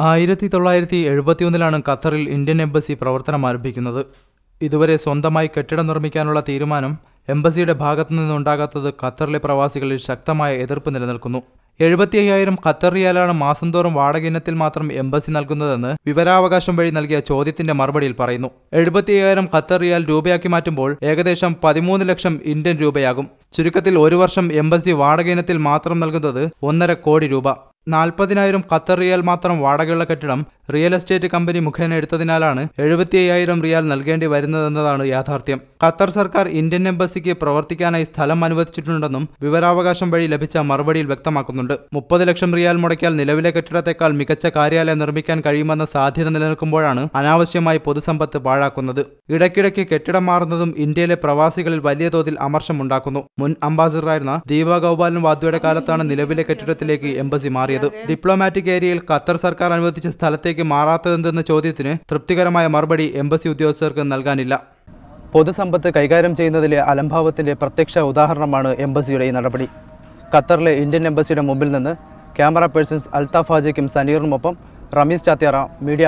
ആയിരത്തി തൊള്ളായിരത്തി എഴുപത്തിയൊന്നിലാണ് ഖത്തറിൽ ഇന്ത്യൻ എംബസി പ്രവർത്തനം ആരംഭിക്കുന്നത്. ഇതുവരെ സ്വന്തമായി കെട്ടിടം നിർമ്മിക്കാനുള്ള തീരുമാനം എംബസിയുടെ ഭാഗത്തു നിന്നുണ്ടാകാത്തത് ഖത്തറിലെ പ്രവാസികളിൽ ശക്തമായ എതിർപ്പ് നിലനിൽക്കുന്നു. എഴുപത്തി അയ്യായിരം ഖത്തർ റിയാലാണ് മാസം തോറും വാടക ഇനത്തിൽ മാത്രം എംബസി നൽകുന്നതെന്ന് വിവരാവകാശം വഴി നൽകിയ ചോദ്യത്തിന്റെ മറുപടിയിൽ പറയുന്നു. എഴുപത്തി അയ്യായിരം ഖത്തർ റിയാൽ രൂപയാക്കി മാറ്റുമ്പോൾ ഏകദേശം പതിമൂന്ന് ലക്ഷം ഇന്ത്യൻ രൂപയാകും. ചുരുക്കത്തിൽ ഒരു വർഷം എംബസി വാടക ഇനത്തിൽ മാത്രം നൽകുന്നത് ഒന്നര കോടി രൂപ. നാൽപ്പതിനായിരം ഖത്തർ റിയാൽ മാത്രം വാടകയുള്ള കെട്ടിടം റിയൽ എസ്റ്റേറ്റ് കമ്പനി മുഖേന എടുത്തതിനാലാണ് എഴുപത്തി അയ്യായിരം റിയാൽ നൽകേണ്ടി വരുന്നതെന്നതാണ് യാഥാർത്ഥ്യം. ഖത്തർ സർക്കാർ ഇന്ത്യൻ എംബസിക്ക് പ്രവർത്തിക്കാനായി സ്ഥലം അനുവദിച്ചിട്ടുണ്ടെന്നും വിവരാവകാശം വഴി ലഭിച്ച മറുപടിയിൽ വ്യക്തമാക്കുന്നുണ്ട്. മുപ്പത് ലക്ഷം റിയാൽ മുടക്കിയാൽ നിലവിലെ കെട്ടിടത്തെക്കാൾ മികച്ച കാര്യാലയം നിർമ്മിക്കാൻ കഴിയുമെന്ന സാധ്യത നിലനിൽക്കുമ്പോഴാണ് അനാവശ്യമായി പൊതുസമ്പത്ത് പാഴാക്കുന്നത്. ഇടയ്ക്കിടയ്ക്ക് കെട്ടിടം മാറുന്നതും ഇന്ത്യയിലെ പ്രവാസികളിൽ വലിയ തോതിൽ അമർഷമുണ്ടാക്കുന്നു. മുൻ അംബാസിഡറായിരുന്ന ദീപ ഗോപാലൻ വാദ്വയുടെ കാലത്താണ് നിലവിലെ കെട്ടിടത്തിലേക്ക് എംബസി മാറിയത്. ഡിപ്ലോമാറ്റിക് ഏരിയയിൽ ഖത്തർ സർക്കാർ അനുവദിച്ച സ്ഥലത്തേക്ക് മാറാത്തതെന്തെന്ന ചോദ്യത്തിന് തൃപ്തികരമായ മറുപടി എംബസി ഉദ്യോഗസ്ഥർക്ക് നൽകാനില്ല. പൊതുസമ്പത്ത് കൈകാര്യം ചെയ്യുന്നതിലെ അലംഭാവത്തിന്റെ പ്രത്യക്ഷ ഉദാഹരണമാണ് എംബസിയുടെ ഈ നടപടി. ഖത്തറിലെ ഇന്ത്യൻ എംബസിയുടെ മുമ്പിൽ നിന്ന് ക്യാമറ പേഴ്സൺസ് അൽത്താഫ് ഹാജിക്കും സനീറിനുമൊപ്പം റമീസ് ചാത്യാറ മീഡിയ